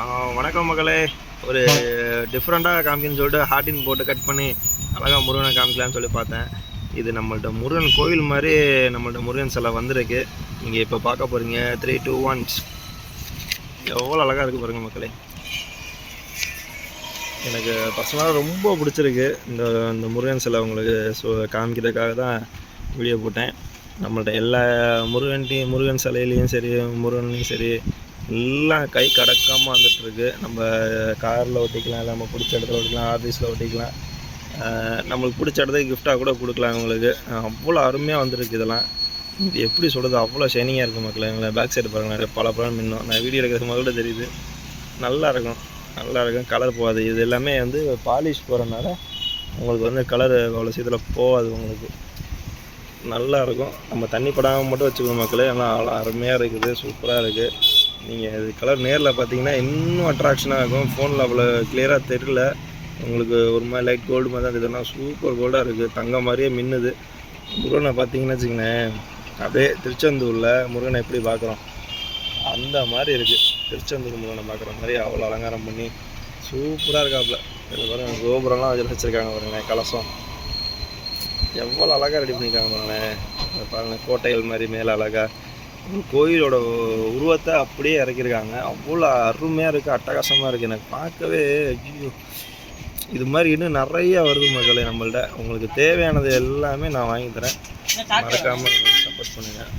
வணக்கம் மகளே ஒரு டிஃப்ரெண்ட்டாக காமிக்கணும்னு சொல்லிட்டு ஹார்டின் போட்டு கட் பண்ணி அழகாக முருகனை காமிக்கலாம்னு சொல்லி பார்த்தேன். இது நம்மள்ட்ட முருகன் கோவில் மாதிரி நம்மள்ட்ட முருகன் சிலை வந்திருக்கு. நீங்கள் இப்போ பார்க்க போகிறீங்க த்ரீ டூ ஒன்ஸ் எவ்வளோ அழகாக இருக்குது பாருங்கள் மக்களே. எனக்கு பர்சனலாக ரொம்ப பிடிச்சிருக்கு இந்த இந்த முருகன் சிலை உங்களுக்கு ஸோ காமிக்கிறதுக்காக தான் வீடியோ போட்டேன். நம்மள்ட்ட எல்லா முருகன்ட்டையும் முருகன் சிலையிலையும் சரி முருகன்லையும் சரி எல்லாம் கை கடக்காமல் வந்துட்டுருக்கு. நம்ம காரில் ஒட்டிக்கலாம் இல்லை நம்ம பிடிச்ச இடத்துல ஒட்டிக்கலாம் ஆஃபீஸில் ஒட்டிக்கலாம் நம்மளுக்கு பிடிச்ச இடத்துக்கு கிஃப்டாக கூட கொடுக்கலாம் உங்களுக்கு அவ்வளோ அருமையாக வந்திருக்கு இதெல்லாம். இது எப்படி சொல்கிறது அவ்வளோ ஷைனிங்காக இருக்குது மக்களை. எங்களை பேக் சைடு பாருங்களேன் பல பழம் மின்னும். நான் வீடியோ எடுக்கிறது முதல்ல தெரியுது. நல்லா இருக்கும். நல்லா இருக்கும். கலர் போகாது. இது எல்லாமே வந்து பாலிஷ் போகிறனால உங்களுக்கு வந்து கலர் அவ்வளோ சீக்கிரம் போகாது உங்களுக்கு. நல்லா இருக்கும். நம்ம தண்ணி படாமல் மட்டும் வச்சுக்கணும் மக்களே. எல்லாம் அருமையாக இருக்குது. சூப்பராக இருக்குது நீங்கள் இது கலர் நேரில் பார்த்தீங்கன்னா இன்னும் அட்ராக்ஷனாக இருக்கும். ஃபோனில் அவ்வளோ கிளியராக தெரியல. உங்களுக்கு ஒரு மாதிரி லைட் கோல்டு மாதிரி தான் இருக்குதுன்னா சூப்பர் கோல்டாக இருக்குது தங்கம் மாதிரியே மின்னுது. முருகனை பார்த்தீங்கன்னு வச்சுக்கோங்களேன் அப்படியே திருச்செந்தூரில் முருகனை எப்படி பார்க்குறோம் அந்த மாதிரி இருக்குது திருச்செந்தூர் முருகனை பார்க்குற மாதிரி அவ்வளோ அலங்காரம் பண்ணி சூப்பராக இருக்காப்புல இதில் பாருங்க கோபுரம்லாம் வச்சு வச்சுருக்காங்க பாருங்களேன் கலசம். எவ்வளோ அழகாக ரெடி பண்ணியிருக்காங்க பாருங்களேன். பாருங்கள் பாருங்களேன் கோட்டைகள் மாதிரி மேலே அழகாக கோயிலோட உருவத்தை அப்படியே இறக்கியிருக்காங்க. அவ்வளோ அருமையாக இருக்குது அட்டகாசமாக இருக்குது எனக்கு பார்க்கவே ஐயோ. இது மாதிரி இன்னும் நிறைய வருது மக்களே நம்மள்ட்ட. உங்களுக்கு தேவையானது எல்லாமே நான் வாங்கி தரேன். மறக்காமல் சப்போர்ட் பண்ணுங்கள்